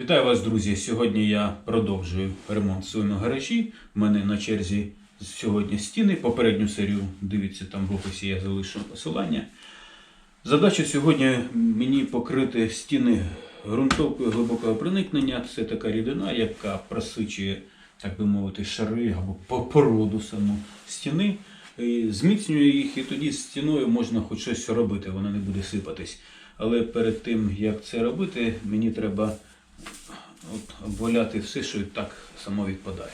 Вітаю вас, друзі! Сьогодні я продовжую ремонт своєму гаражі. У мене на черзі сьогодні стіни. Попередню серію дивіться там в описі, я залишу посилання. Задача сьогодні мені покрити стіни ґрунтовкою глибокого проникнення. Це така рідина, яка просичує, так би мовити, шари або породу саму стіни. І зміцнює їх, і тоді з стіною можна хоч щось робити, вона не буде сипатись. Але перед тим, як це робити, мені треба от, обваляти все, що і так само відпадає.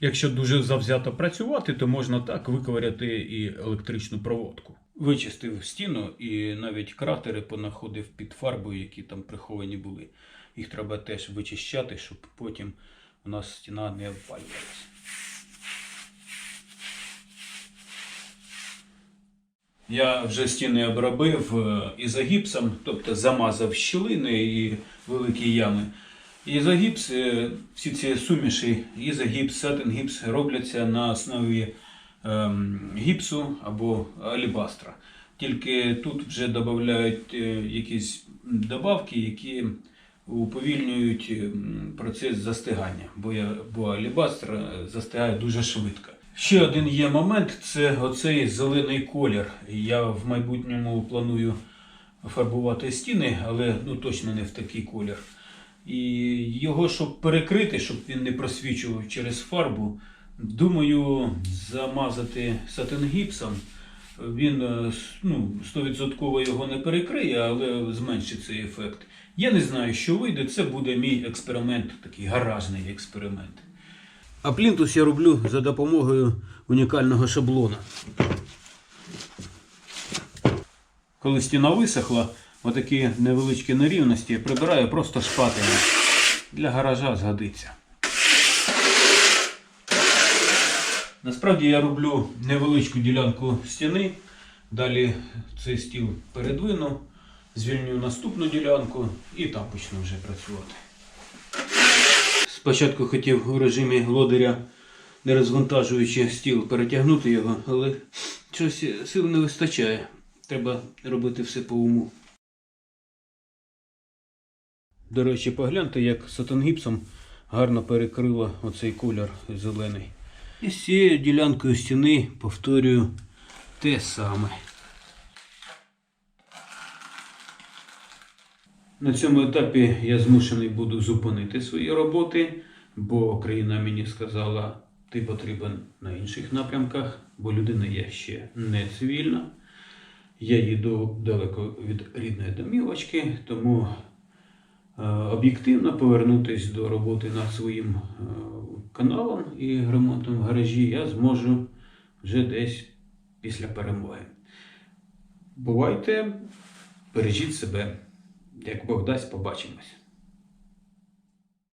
Якщо дуже завзято працювати, то можна так виковиряти і електричну проводку. Вичистив стіну і навіть кратери понаходив під фарбою, які там приховані були. Їх треба теж вичищати, щоб потім у нас стіна не обвалювалася. Я вже стіни обробив е, ізогіпсом, тобто замазав щілини і великі ями. Ізогіпс, е, всі ці суміші, ізогіпс, сатингіпс робляться на основі ем, гіпсу або алібастра. Тільки тут вже додають е, якісь добавки, які уповільнюють ем, процес застигання, бо, бо алібастр застигає дуже швидко. Ще один є момент це оцей зелений колір. Я в майбутньому планую фарбувати стіни, але ну, точно не в такий колір. І його, щоб перекрити, щоб він не просвічував через фарбу, думаю замазати сатингіпсом. Він е, ну, 100% його не перекриє, але зменшить цей ефект. Я не знаю, що вийде. Це буде мій експеримент, такий гаражний експеримент. А плінтус я роблю за допомогою унікального шаблона. Коли стіна висохла, отакі невеличкі нерівності прибираю просто шпателем. Для гаража згодиться. Насправді я роблю невеличку ділянку стіни. Далі цей стіл передвину, звільню наступну ділянку і там почну вже працювати. Спочатку хотів у режимі лодиря, не розвантажуючи стіл, перетягнути його, але щось сил не вистачає. Треба робити все по уму. До речі, погляньте, як сатангіпсом гарно перекрило оцей колір зелений. І з цією ділянкою стіни повторюю те саме. На цьому етапі я змушений буду зупинити свої роботи, бо країна мені сказала, ти потрібен на інших напрямках, бо людина я ще не цивільна. Я їду далеко від рідної домівочки, тому е, об'єктивно повернутися до роботи над своїм е, каналом і ремонтом в гаражі я зможу вже десь після перемоги. Бувайте, бережіть себе. Як Бог дасть, побачимось.